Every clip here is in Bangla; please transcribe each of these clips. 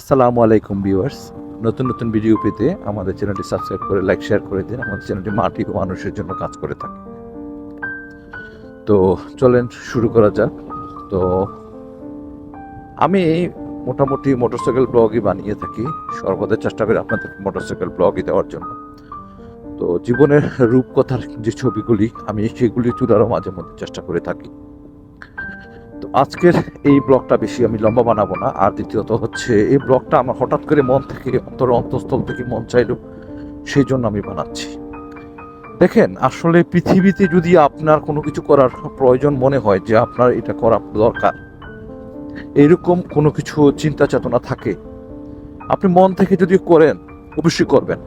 আসসালামু আলাইকুম ভিউয়ার্স। নতুন নতুন ভিডিও পেতে আমাদের চ্যানেলটি সাবস্ক্রাইব করে, লাইক, শেয়ার করে দিন। আমাদের চ্যানেলটি মাটি ও মানুষের জন্য কাজ করে থাকে। তো চলেন শুরু করা যাক। তো আমি মোটামুটি মোটরসাইকেল ব্লগই বানিয়ে থাকি। সর্বদা চেষ্টা করি আপনাদের মোটরসাইকেল ব্লগই দেওয়ার জন্য। তো জীবনের রূপকথার যে ছবিগুলি, আমি সেগুলি তোলারও মাঝে মধ্যে চেষ্টা করে থাকি। আজকের এই ব্লগটা বেশি আমি লম্বা বানাবো না, আর দ্বিতীয়ত হচ্ছে এই ব্লগটা আমার হঠাৎ করে মন থেকে, অন্তর অন্তঃস্থল থেকে মন চাইলো, সেই জন্য আমি বানাচ্ছি। দেখেন, আসলে পৃথিবীতে যদি আপনার কোনো কিছু করার প্রয়োজন মনে হয় যে আপনার এটা করা দরকার, এরকম কোনো কিছু চিন্তা চেতনা থাকে, আপনি মন থেকে যদি করেন, অবশ্যই করবেন।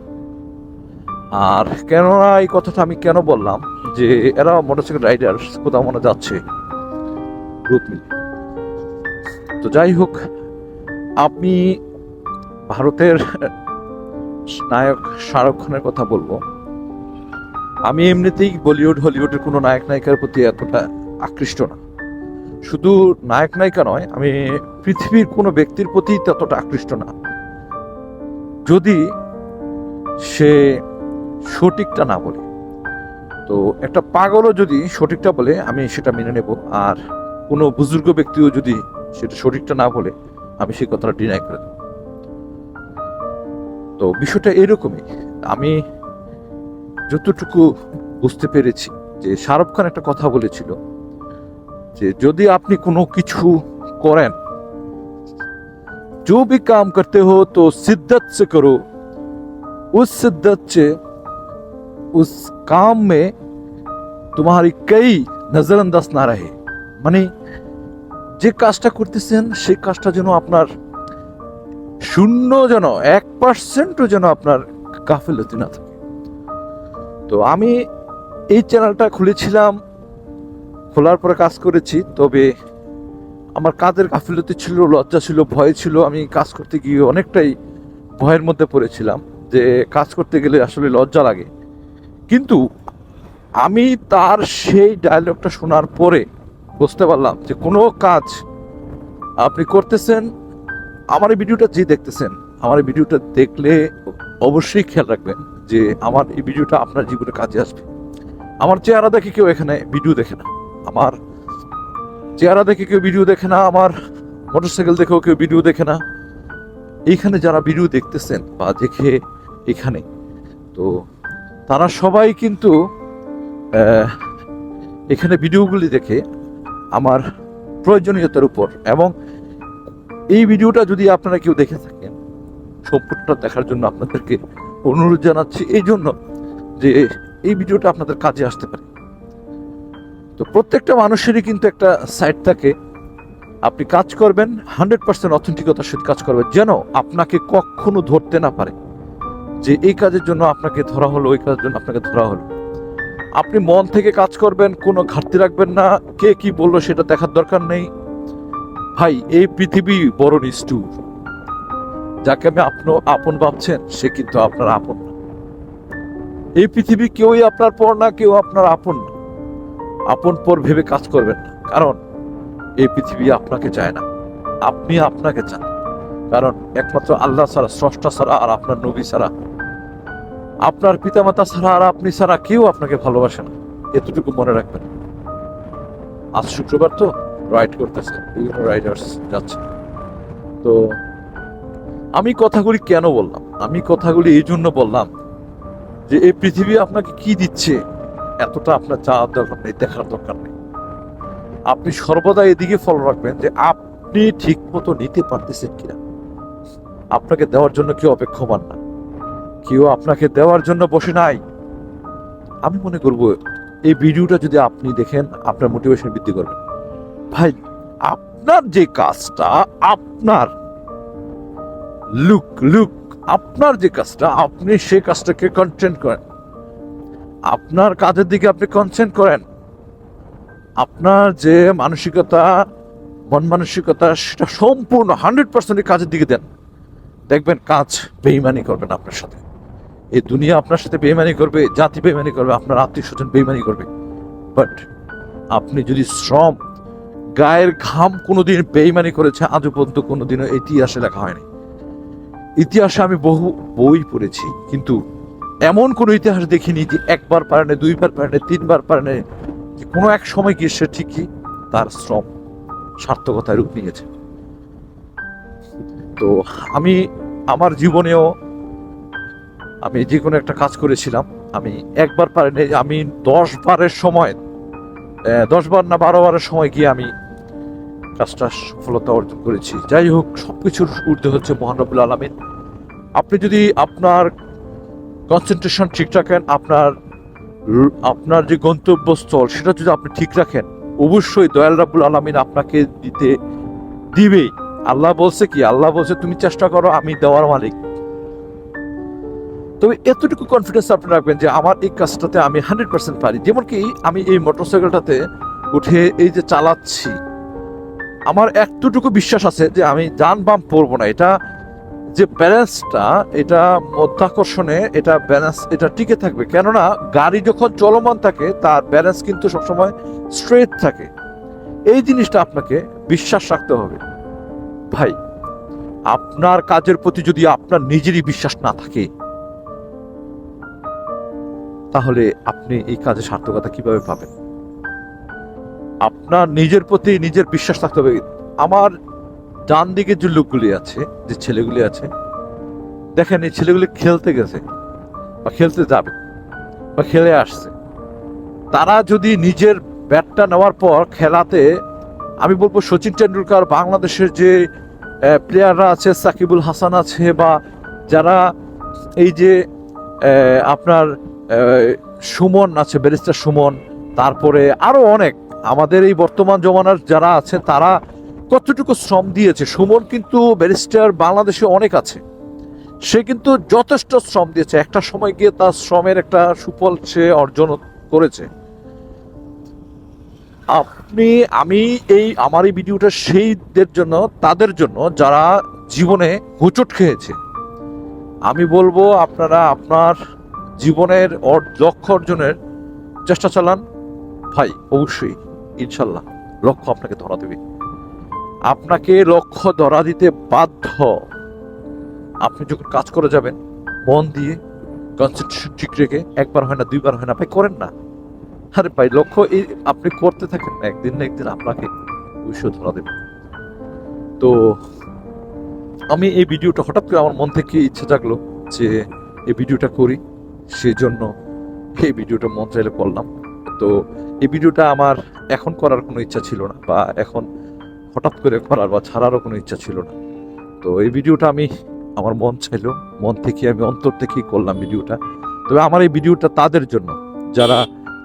আর কেননা এই কথাটা আমি কেন বললাম যে এরা মোটরসাইকেল রাইডার কোথাও মনে যাচ্ছে। গ্রুপ মিলে। তো যাই হোক আমি ভারতের নায়ক শাহরুখ খানের কথা বলব। আমি এমনিতেই বলিউড, হলিউডের কোনো নায়ক নায়িকার প্রতি এতটা আকৃষ্ট না। শুধু নায়ক নায়িকা নয়, আমি পৃথিবীর কোনো ব্যক্তির প্রতি ততটা আকৃষ্ট না। যদি সে সঠিকটা না বলে, তো একটা পাগলও যদি সঠিকটা বলে, আমি সেটা মেনে নেব। আর কোনো বুজুর্গ ব্যক্তিও যদি সেটা সঠিকটা না বলে আমি সেই কথাটা ডিনাই করে দেব তো বিষয়টা এরকমই আমি যতটুকু বুঝতে পেরেছি যে শাহরুখ খান একটা কথা বলেছিল যে যদি আপনি কোনো কিছু করেন जो भी काम करते हो तो शिद्दत से करो उस शिद्दत से उस काम में तुम्हारी कई नजरअंदाज ना रहे মানে যে কাজটা করতেছেন, সেই কাজটা যেন আপনার শূন্য যেন, এক পার্সেন্টও যেন আপনার গাফিলতি না থাকে। তো আমি এই চ্যানেলটা খুলেছিলাম, খোলার পরে কাজ করেছি, তবে আমার কাজের গাফিলতি ছিল, লজ্জা ছিল, ভয় ছিল। আমি কাজ করতে গিয়ে অনেকটাই ভয়ের মধ্যে পড়েছিলাম যে কাজ করতে গেলে আসলে লজ্জা লাগে। কিন্তু আমি তার সেই ডায়লগটা শোনার পরে বুঝতে পারলাম যে কোনো কাজ আপনি করতেছেন, আমার এই ভিডিওটা যে দেখতেছেন, আমার এই ভিডিওটা দেখলে অবশ্যই খেয়াল রাখবেন যে আমার এই ভিডিওটা আপনার জীবনে কাজে আসবে। আমার চেহারা দেখে কেউ এখানে ভিডিও দেখে না। আমার চেহারা দেখে কেউ ভিডিও দেখে না, আমার মোটরসাইকেল দেখেও কেউ ভিডিও দেখে না। এইখানে যারা ভিডিও দেখতেছেন বা দেখে এখানে, তো তারা সবাই কিন্তু এখানে ভিডিওগুলি দেখে আমার প্রয়োজনীয়তার উপর এবং এই ভিডিওটা যদি আপনারা কেউ দেখে থাকেন, সম্পূর্ণটা দেখার জন্য আপনাদেরকে অনুরোধ জানাচ্ছি এই জন্য যে এই ভিডিওটা আপনাদের কাজে আসতে পারে। তো প্রত্যেকটা মানুষেরই কিন্তু একটা সাইট থাকে। আপনি কাজ করবেন হান্ড্রেড পার্সেন্ট অথেন্টিকতার সাথে কাজ করবেন। যেন আপনাকে কখনো ধরতে না পারে যে এই কাজের জন্য আপনাকে ধরা হলো, ওই কাজের জন্য আপনাকে ধরা হলো। আপনি মন থেকে কাজ করবেন, কোনো ঘাটতি রাখবেন না। কে কি বলল সেটা দেখার দরকার নেই। ভাই, এই পৃথিবী বড় নিষ্ঠুর। যাকে আমি আপন আপন ভাবছেন, সে কিন্তু আপনার আপন না। এই পৃথিবী কেউই আপনার পর না, কেউ আপনার আপন আপন পর ভেবে কাজ করবেন না। কারণ, এই পৃথিবী আপনাকে চায় না। আপনি আপনাকে চান। কারণ, একমাত্র আল্লাহ ছাড়া, স্রষ্টা ছাড়া আর আপনার নবী ছাড়া আপনার পিতামাতা ছাড়া আর আপনি ছাড়া কেউ আপনাকে ভালোবাসে না। এতটুকু মনে রাখবেন। আজ শুক্রবার তো রাইড করতেছে, বিভিন্ন রাইডার্স যাচ্ছে। তো আমি কথাগুলি কেন বললাম? আমি কথাগুলি এই জন্য বললাম যে এই পৃথিবী আপনাকে কি দিচ্ছে এতটা আপনার চাওয়ার দরকার নেই, দেখার দরকার নেই। আপনি সর্বদা এদিকে ফলো রাখবেন যে আপনি ঠিক মতো নিতে পারতেছেন কিনা। আপনাকে দেওয়ার জন্য কেউ অপেক্ষমান না। কেউ আপনাকে দেওয়ার জন্য বসে নাই। আমি মনে করব, এই ভিডিওটা যদি আপনি দেখেন, আপনার মোটিভেশন বৃদ্ধি করবেন ভাই, আপনার যে কাজটা, আপনার লুক লুক আপনার যে কাজটা, আপনি সেই কাজটাকে কনসেন্ট করেন। আপনার কাজের দিকে আপনি কনসেন্ট করেন। আপনার যে মানসিকতা, মন মানসিকতা, সেটা সম্পূর্ণ হান্ড্রেড পার্সেন্ট কাজের দিকে দেন। দেখবেন কাজ বেইমানি করবেন আপনার সাথে। এই দুনিয়া আপনার সাথে বেইমানি করবে, জাতি বেইমানি করবে, আপনার আত্মীয় স্বজন বেইমানি করবে। বাট আপনি যদি শ্রম, গায়ের ঘাম কোনোদিন বেইমানি করেছে, আজও পর্যন্ত কোনোদিনও ইতিহাসে লেখা হয়নি। ইতিহাসে আমি বহু বই পড়েছি, কিন্তু এমন কোনো ইতিহাস দেখিনি যে একবার পারে না দুইবার পারে না তিনবার পারে না যে কোনো এক সময় গিয়ে সে ঠিকই তার শ্রম সার্থকতায় রূপ নিয়েছে। তো আমি আমার জীবনেও আমি যে কোনো একটা কাজ করেছিলাম, আমি একবার পারিনি, আমি দশ বারের সময় দশ বার না বারো বারের সময় গিয়ে আমি কাজটা সফলতা অর্জন করেছি। যাই হোক সব কিছুর ঊর্ধ্বে হচ্ছে মহানবুল আলমিন। আপনি যদি আপনার কনসেন্ট্রেশন ঠিক রাখেন, আপনার আপনার যে গন্তব্যস্থল, সেটা যদি আপনি ঠিক রাখেন, অবশ্যই দয়াল রাবুল আলমিন আপনাকে দিতে দিবেই। আল্লাহ বলছে কি? আল্লাহ বলছে, তুমি চেষ্টা করো, আমি দেওয়ার মালিক। তবে এতটুকু কনফিডেন্স আপনি রাখবেন যে আমার এই কাজটাতে আমি হান্ড্রেড পার্সেন্ট পারি। যেমন কি, আমি এই মোটরসাইকেলটাতে উঠে এই যে চালাচ্ছি, আমার এতটুকু বিশ্বাস আছে যে আমি যান বাম পড়ব না। এটা যে ব্যালেন্সটা এটা মধ্যাকর্ষণে এটা ব্যালেন্স এটা টিকে থাকবে। কেননা, গাড়ি যখন চলমান থাকে, তার ব্যালেন্স কিন্তু সবসময় স্ট্রেট থাকে। এই জিনিসটা আপনাকে বিশ্বাস রাখতে হবে। ভাই, আপনার কাজের প্রতি যদি আপনার নিজেরই বিশ্বাস না থাকে তাহলে আপনি এই কাজে সার্থকতা কীভাবে পাবেন? আপনার নিজের প্রতি নিজের বিশ্বাস থাকতে হবে। আমার ডান দিকে যে লোকগুলি আছে, যে ছেলেগুলি আছে, দেখেন এই ছেলেগুলি খেলতে গেছে, বা খেলতে যাবে, বা খেলে আসছে। তারা যদি নিজের ব্যাটটা নেওয়ার পর খেলাতে, আমি বলব সচিন টেন্ডুলকার বাংলাদেশের যে প্লেয়াররা আছে, সাকিবুল হাসান আছে, বা যারা এই যে আপনার সুমন আছে, ব্যারিস্টার সুমন। তারপরে আরও অনেক। আমাদের এই বর্তমান জমানার যারা আছে, তারা কতটুকু শ্রম দিয়েছে? সুমন কিন্তু ব্যারিস্টার বাংলাদেশে অনেক আছে। সে কিন্তু যথেষ্ট শ্রম দিয়েছে। একটা সময় গিয়ে তার শ্রমের একটা সুফল সে অর্জন করেছে। আপনি, আমি এই, আমার এই ভিডিওটা সেইদের জন্য, তাদের জন্য, যারা জীবনে হোঁচট খেয়েছে। আমি বলব আপনারা আপনার জীবনের লক্ষ্য অর্জনের চেষ্টা চালান? ভাই, অবশ্যই, ইনশাল্লাহ, লক্ষ্য আপনাকে ধরা দেবে। আপনাকে লক্ষ্য ধরা দিতে বাধ্য। আপনি যখন কাজ করে যাবেন, মন দিয়ে কনসেন্ট্রেশন ঠিক রেখে একবার হয় না, দুইবার হয় না, ভাই, করেন না। আরে ভাই, লক্ষ্য এই আপনি করতে থাকেন না, একদিন না একদিন আপনাকে অবশ্যই ধরা দেবে। তো, আমি এই ভিডিওটা হঠাৎ করে আমার মন থেকে ইচ্ছে জাগলো যে এই ভিডিওটা করি। সেই জন্য এই ভিডিওটা মন চাইলে করলাম। তো এই ভিডিওটা আমার এখন করার কোনো ইচ্ছা ছিল না, বা এখন হঠাৎ করে করার বা ছাড়ারও কোনো ইচ্ছা ছিল না। তো এই ভিডিওটা আমি আমার মন চাইলো, মন থেকে আমি অন্তর থেকেই করলাম ভিডিওটা। তবে আমার এই ভিডিওটা তাদের জন্য, যারা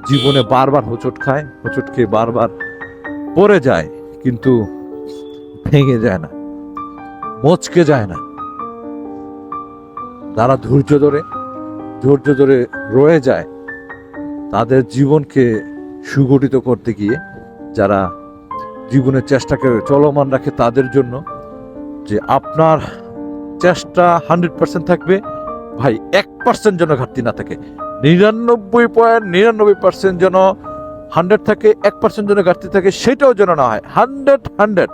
জীবনে বারবার হোঁচট খায় হোঁচট খেয়ে বারবার পড়ে যায়, কিন্তু ভেঙে যায় না, মচকে যায় না। তারা ধৈর্য ধরে ধৈর্য ধরে রয়ে যায়, তাদের জীবনকে সুগঠিত করতে গিয়ে যারা জীবনের চেষ্টাকে চলমান রাখে তাদের জন্য যে আপনার চেষ্টা হান্ড্রেড পার্সেন্ট থাকবে, ভাই এক পার্সেন্ট যেন ঘাটতি না থাকে। নিরানব্বই পয়েন্ট নিরানব্বই পার্সেন্ট যেন হান্ড্রেড থাকে, এক পার্সেন্ট যেন ঘাটতি থাকে, সেটাও যেন না হয়। Hundred hundred.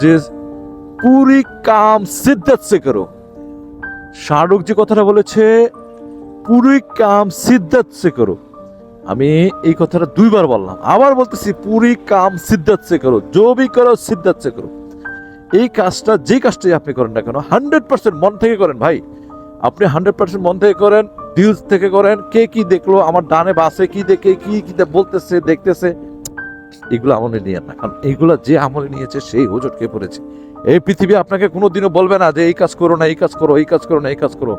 যে পুরি কাম সিদ্ধত সে করো শাহরুখ যে কথাটা বলেছে পুরি কাম সিদ্ধার্থ সে করো। আমি এই কথাটা দুইবার বললাম। আবার বলতেছি পুরি কাম সিদ্ধার্থ সে করো। জো ভি করো সিদ্ধত সে করো। এই কাজটা, যে কাজটাই আপনি করেন না কেন, হান্ড্রেড পার্সেন্ট মন থেকে করেন ভাই। আপনি হান্ড্রেড পার্সেন্ট মন থেকে করেন দিল থেকে করেন, কে কি দেখল, আমার ডানে বাসে কি দেখে, কি কি বলতেছে, দেখতেছে। এগুলো আমলে নিয়ে না। কারণ এইগুলো যে আমলে নিয়েছে, সেই হুজট পড়েছে? এই পৃথিবী আপনাকে কোনো দিনও বলবে না যে এই কাজ করো না, এই কাজ করো, এই কাজ করো না, এই কাজ করো।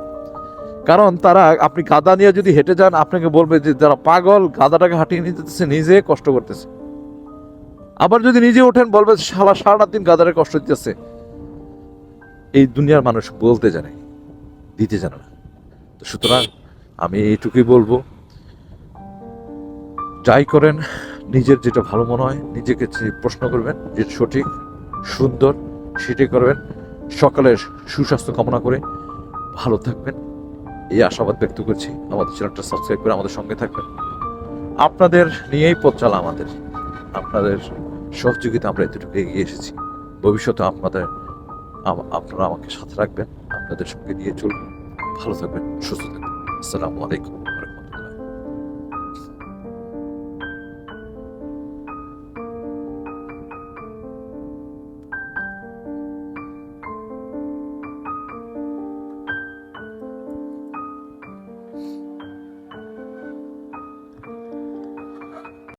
কারণ তারা, আপনি গাদা নিয়ে যদি হেঁটে যান, আপনাকে বলবে যে যারা পাগল, গাদাটাকে হাঁটিয়ে নিয়ে যেতেছে, নিজে কষ্ট করতেছে। আবার যদি নিজে ওঠেন, বলবে সারা সারাটা দিন গাদারে কষ্ট দিতেছে। এই দুনিয়ার মানুষ বলতে জানে, দিতে জানে না। তো সুতরাং আমি এইটুকুই বলব, যাই করেন, নিজের যেটা ভালো মনে হয়, নিজেকে প্রশ্ন করবেন যে সঠিক, সুন্দর সেটাই করবেন। সকালের সুস্বাস্থ্য কামনা করে ভালো থাকবেন। এই আশাবাদ ব্যক্ত করছি। আমাদের চ্যানেলটা সাবস্ক্রাইব করে আমাদের সঙ্গে থাকবেন। আপনাদের নিয়েই পথ চালা আমাদের। আপনাদের সহযোগিতা আমরা এতটুকু এগিয়ে এসেছি। ভবিষ্যতে আপনাদের আপনারা আমাকে সাথে রাখবেন। আপনাদের সঙ্গে নিয়ে চলবেন ভালো থাকবেন, সুস্থ থাকবেন। আসসালামু আলাইকুম।